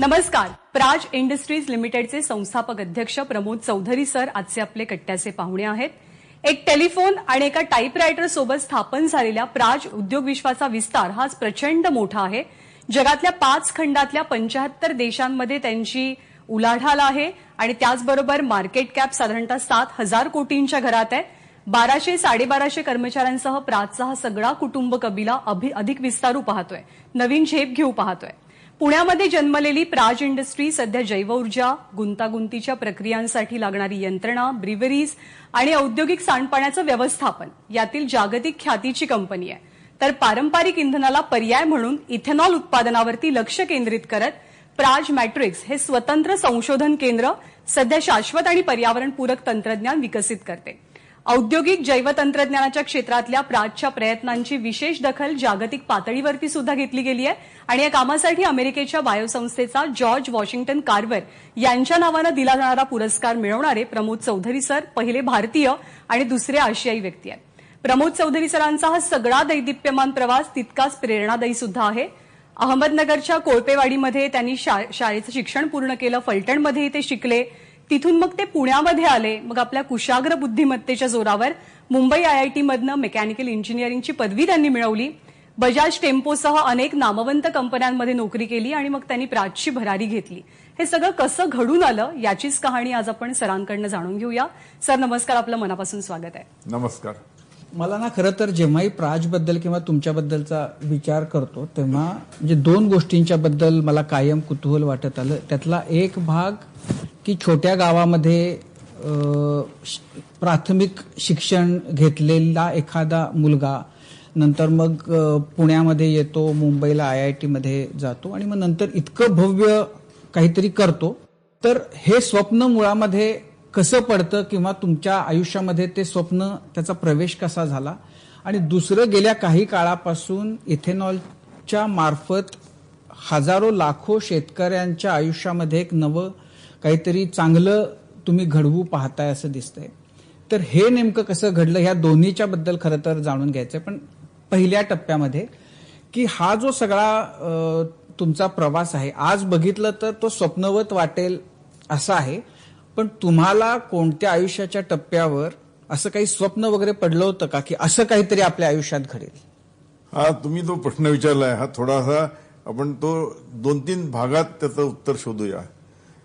नमस्कार. प्राज इंडस्ट्रीज लिमिटेडचे संस्थापक अध्यक्ष प्रमोद चौधरी सर आजचे आपले कट्ट्याचे पाहुणे आहेत. एक टेलिफोन आणि एका टाईपरायटर सोबत स्थापन झालेल्या प्राज उद्योग विश्वाचा विस्तार हा प्रचंड मोठा आहे. जगातल्या पाच खंडातल्या पंच्याहत्तर देशांमध्ये त्यांची उलाढाल आहे आणि त्याचबरोबर मार्केट कॅप साधारणतः सात हजार कोटींच्या घरात आहे. बाराशे साडेबाराशे कर्मचाऱ्यांसह प्राजचा हा सगळा कुटुंब कबिला अभि- अधिक विस्तारू पाहतोय. नवीन झेप घेऊ पाहतोय. पुण्यामध्ये जन्मलेली प्राज इंडस्ट्री सध्या जैवऊर्जा गुंतागुंतीच्या प्रक्रियांसाठी लागणारी यंत्रणा ब्रिव्हरीज आणि औद्योगिक सांडपाण्याचं व्यवस्थापन यातील जागतिक ख्यातीची कंपनी आहे. तर पारंपरिक इंधनाला पर्याय म्हणून इथेनॉल उत्पादनावरती लक्ष केंद्रित करत प्राज मॅट्रिक्स हे स्वतंत्र संशोधन केंद्र सध्या शाश्वत आणि पर्यावरणपूरक तंत्रज्ञान विकसित करते. औद्योगिक जैवतंत्रज्ञानाच्या क्षेत्रातल्या प्राजच्या प्रयत्नांची विशेष दखल जागतिक पातळीवरती सुद्धा घेतली गेली आहे. आणि या कामासाठी अमेरिकेच्या बायोसंस्थेचा जॉर्ज वॉशिंग्टन कार्वर यांच्या नावानं दिला जाणारा पुरस्कार मिळवणारे प्रमोद चौधरी सर पहिले भारतीय आणि दुसरे आशियाई व्यक्ती आहेत. प्रमोद चौधरी सरांचा हा सगळा दैदिप्यमान प्रवास तितकाच प्रेरणादायी सुद्धा आहे. अहमदनगरच्या कोळपेवाडीमध्ये त्यांनी शा- शाळेचं शिक्षण पूर्ण केलं फलटणमध्येही ते शिकले. तिथून मग ते पुण्यामध्ये आले. मग आपल्या कुशाग्र बुद्धिमत्तेच्या जोरावर मुंबई आयआयटी मधनं मेकॅनिकल इंजिनिअरिंगची पदवी त्यांनी मिळवली. बजाज टेम्पोसह अनेक नामवंत कंपन्यांमध्ये नोकरी केली आणि मग त्यांनी प्राचची भरारी घेतली. हे सगळं कसं घडून आलं याचीच कहाणी आज आपण सरांकडनं जाणून घेऊया. सर नमस्कार. आपलं मनापासून स्वागत आहे. नमस्कार. मला ना खरं तर जेव्हाही प्राजबद्दल किंवा तुमच्याबद्दलचा विचार करतो तेव्हा म्हणजे दोन गोष्टींच्या बद्दल मला कायम कुतूहल वाटत आलं. त्यातला एक भाग की छोट्या गावामध्ये श- प्राथमिक शिक्षण घेतलेला एखादा मुलगा नंतर मग पुण्यामध्ये येतो मुंबईला आय आय टीमध्ये जातो आणि मग नंतर इतकं भव्य काहीतरी करतो. तर हे स्वप्न मुळामध्ये कसं पडतं किंवा तुमच्या आयुष्यामध्ये ते स्वप्न त्याचा प्रवेश कसा झाला? आणि दुसरं गेल्या काही काळापासून इथेनॉलच्या मार्फत हजारो लाखो शेतकऱ्यांच्या आयुष्यामध्ये एक नवं काहीतरी चांगलं तुम्ही घडवू पाहताय असं दिसतंय. तर हे नेमकं कसं घडलं ह्या दोन्हीच्या बद्दल खरं तर जाणून घ्यायचंय. पण पहिल्या टप्प्यामध्ये की हा जो सगळा तुमचा प्रवास आहे आज बघितलं तर तो स्वप्नवत वाटेल असा आहे. पण तुम्हाला कोणत्या आयुष्याच्या टप्प्यावर असं काही स्वप्न वगैरे पडलं होतं का? की असं काहीतरी आपल्या आयुष्यात घडेल? हा तुम्ही जो प्रश्न विचारलाय हा थोडासा आपण तो दोन तीन भागात त्याचं उत्तर शोधूया.